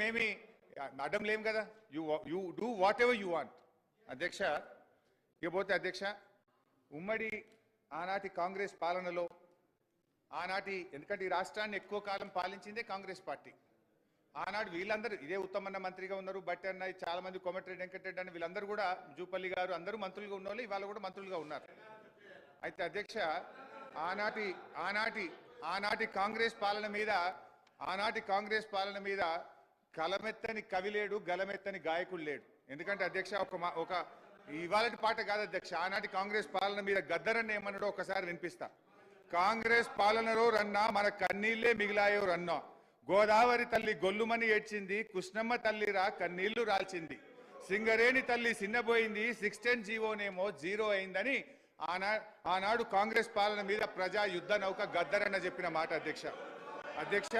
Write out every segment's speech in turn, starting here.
మేమేమి అడ్డం లేం కదా. You you do whatever you want అధ్యక్ష ఇకపోతే అధ్యక్ష ఉమ్మడి ఆనాటి కాంగ్రెస్ పాలనలో ఆనాటి ఎందుకంటే ఈ రాష్ట్రాన్ని ఎక్కువ కాలం పాలించిందే కాంగ్రెస్ పార్టీ. ఆనాడు వీళ్ళందరూ ఇదే ఉత్తమన్న మంత్రిగా ఉన్నారు బట్టి అన్న చాలా మంది కోమటిరెడ్డి వెంకటరెడ్డి అని వీళ్ళందరూ కూడా జూపల్లి గారు అందరూ మంత్రులుగా ఉన్న వాళ్ళు ఇవాళ కూడా మంత్రులుగా ఉన్నారు. అయితే అధ్యక్ష ఆనాటి ఆనాటి ఆనాటి కాంగ్రెస్ పాలన మీద ఆనాటి కాంగ్రెస్ పాలన మీద కలమెత్తని కవి లేడు గలమెత్తని గాయకుడు లేడు. ఎందుకంటే అధ్యక్ష ఒక మా- ఒక ఇవాళటి పాట కాదు అధ్యక్ష ఆనాటి కాంగ్రెస్ పాలన మీద గద్దరన్న ఏమన్నాడో ఒకసారి వినిపిస్తా. కాంగ్రెస్ పాలనలో రన్నా మన కన్నీళ్ళే మిగిలాయో రన్నా. గోదావరి తల్లి గొల్లుమని ఏడ్చింది కృష్ణమ్మ తల్లిరా కన్నీళ్ళు రాల్చింది. సింగరేణి తల్లి సిన్నబోయింది సిక్స్ టెన్ జీవోనేమో జీరో అయిందని ఆనా ఆనాడు కాంగ్రెస్ పాలన మీద ప్రజా యుద్ధ నౌక గద్దరన్న చెప్పిన మాట అధ్యక్ష. అధ్యక్ష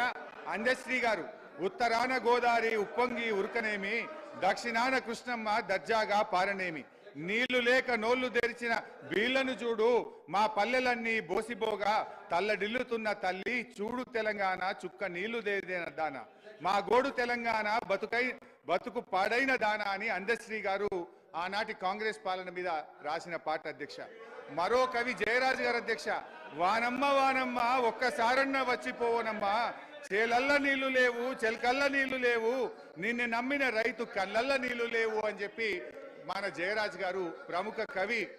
అందశ్రీ గారు ఉత్తరాన గోదావరి ఉప్పొంగి ఉరకనేమి దక్షిణాన కృష్ణమ్మ దర్జాగా పారనేమి. నీళ్ళు లేక నోళ్ళు తెరిచిన వీళ్ళను చూడు మా పల్లెలన్నీ బోసిబోగా తల్లడిల్లుతున్న తల్లి చూడు తెలంగాణ చుక్క నీళ్ళు దేదేన దాన. మా గోడు తెలంగాణ బతుకై బతుకు పాడైన దాన అని అందశ్రీ గారు ఆనాటి కాంగ్రెస్ పాలన మీద రాసిన పాట అధ్యక్ష. మరో కవి జయరాజు గారు అధ్యక్ష వానమ్మ వానమ్మ ఒక్కసారన్న వచ్చిపోవనమ్మా చేలల్ల నీళ్ళు లేవు చెలకల్ల నీళ్ళు లేవు. నిన్ను నమ్మిన రైతు కళ్ళల్ల నీళ్ళు లేవు అని చెప్పి మన జయరాజ్ గారు ప్రముఖ కవి